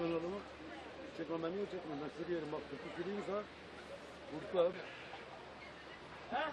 Böyle oğlum. Çekme beni yok çekme. Ben diyelim bak. Köpük giriyorsa. Vurdu abi. Ben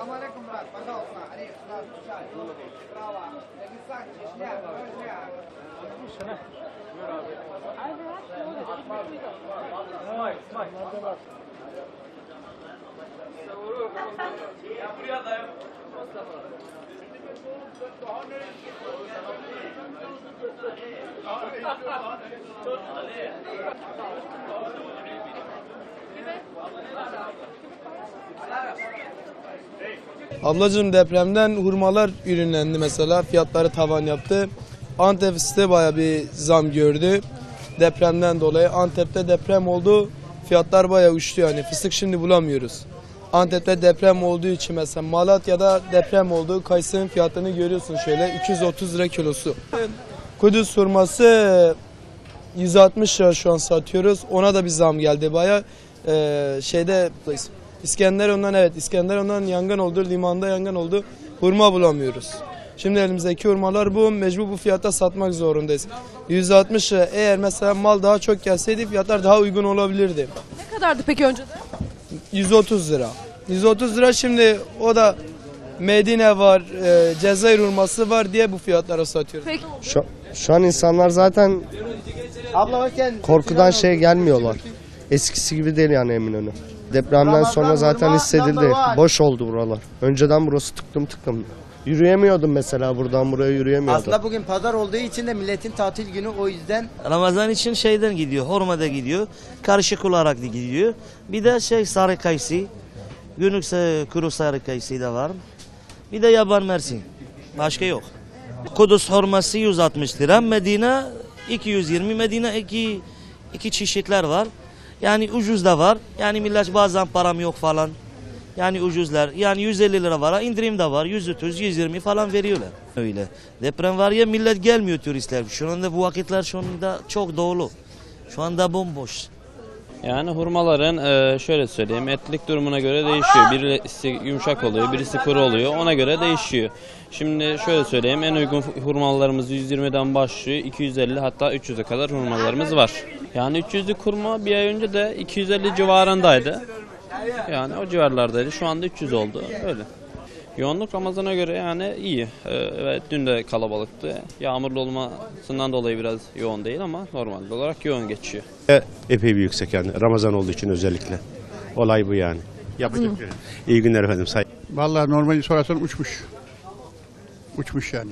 Amara Kumrat, пожалуйста, Ариф, нас душа, права, Дагестан, Чечня, Грузия. Давай, давай. Я приятаю. Thank you. Ablacığım depremden hurmalar ürünlendi mesela fiyatları tavan yaptı. Antep fıstığı baya bir zam gördü. Depremden dolayı Antep'te deprem oldu. Fiyatlar baya uçtu yani fıstık şimdi bulamıyoruz. Antep'te deprem olduğu için mesela Malatya'da deprem oldu. Kayısının fiyatını görüyorsun şöyle 230 lira kilosu. Kudüs hurması 160 lira şu an satıyoruz. Ona da bir zam geldi baya. Ee, şeyde İskenderun'dan evet İskenderun'dan yangın oldu. Limanda yangın oldu. Hurma bulamıyoruz. Şimdi elimizdeki hurmalar bu. Mecbur bu fiyata satmak zorundayız. 160 lira. Eğer mesela mal daha çok gelseydi fiyatlar daha uygun olabilirdi. Ne kadardı peki önceden? 130 lira. 130 lira şimdi o da Medine var, e, Cezayir hurması var diye bu fiyatlara satıyoruz. Peki Şu, şu an insanlar zaten korkudan şey gelmiyorlar. Eskisi gibi değil yani Eminönü. Depremden sonra zaten hissedildi. Boş oldu buralar. Önceden burası tıklım tıklım. Yürüyemiyordum mesela buradan buraya yürüyemiyordum. Aslında bugün pazar olduğu için de milletin tatil günü o yüzden Ramazan için şeyden gidiyor, Horma'da gidiyor, karışık olarak da gidiyor. Bir de şey sarı kayısı, günlük kuru sarı kayısı da var. Bir de yaban mersin, başka yok. Kudüs hurması 160 lira, Medine 220, Medine iki, iki çeşitler var. Yani ucuz da var, yani millet bazen param yok falan. Yani ucuzlar. Yani 150 lira var. indirim de var. 130, 120 falan veriyorlar. Öyle. Deprem var ya millet gelmiyor turistler. Şu anda bu vakitler şu anda çok dolu. Şu anda bomboş. Yani hurmaların e, şöyle söyleyeyim etlik durumuna göre değişiyor. Birisi yumuşak oluyor, birisi kuru oluyor. Ona göre değişiyor. Şimdi şöyle söyleyeyim en uygun hurmalarımız 120'den başlıyor. 250 hatta 300'e kadar hurmalarımız var. Yani 300'lük hurma bir ay önce de 250 civarındaydı. Yani o civarlardaydı. Şu anda 300 oldu. Öyle. Yoğunluk Ramazan'a göre yani iyi. Ee, evet dün de kalabalıktı. Yağmurlu olmasından dolayı biraz yoğun değil ama normal olarak yoğun geçiyor. epey bir yüksek yani Ramazan olduğu için özellikle. Olay bu yani. Yapacak bir şey. İyi günler efendim. Say Vallahi normali sorarsan uçmuş. Uçmuş yani.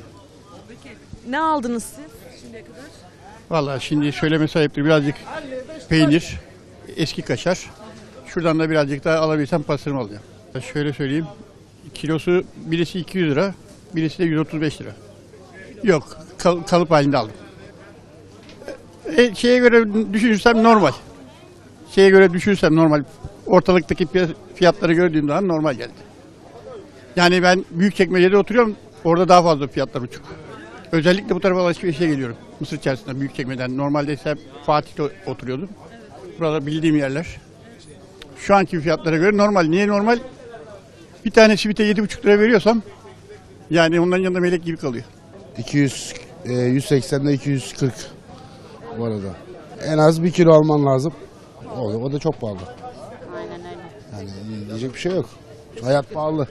ne aldınız siz şimdiye kadar? Vallahi şimdi söyleme sahiptir birazcık peynir, eski kaşar. Şuradan da birazcık daha alabilsem pastırma alacağım. Şöyle söyleyeyim. Kilosu birisi 200 lira, birisi de 135 lira. Yok, kal- kalıp halinde aldım. E, şeye göre düşünürsem normal. Şeye göre düşünürsem normal. Ortalıktaki fiyatları gördüğüm zaman normal geldi. Yani ben büyük çekmecede oturuyorum. Orada daha fazla fiyatlar uçuk. Özellikle bu tarafa alışverişe geliyorum. Mısır içerisinde büyük çekmeden. Normalde ise Fatih'te oturuyordum. Burada bildiğim yerler. Şu anki fiyatlara göre normal. Niye normal? Bir tane simite 7,5 lira veriyorsam yani onların yanında melek gibi kalıyor. 200, e, 180 ile 240 bu arada. En az bir kilo alman lazım. O, o da çok pahalı. Aynen öyle. Yani diyecek bir şey yok. Hayat pahalı.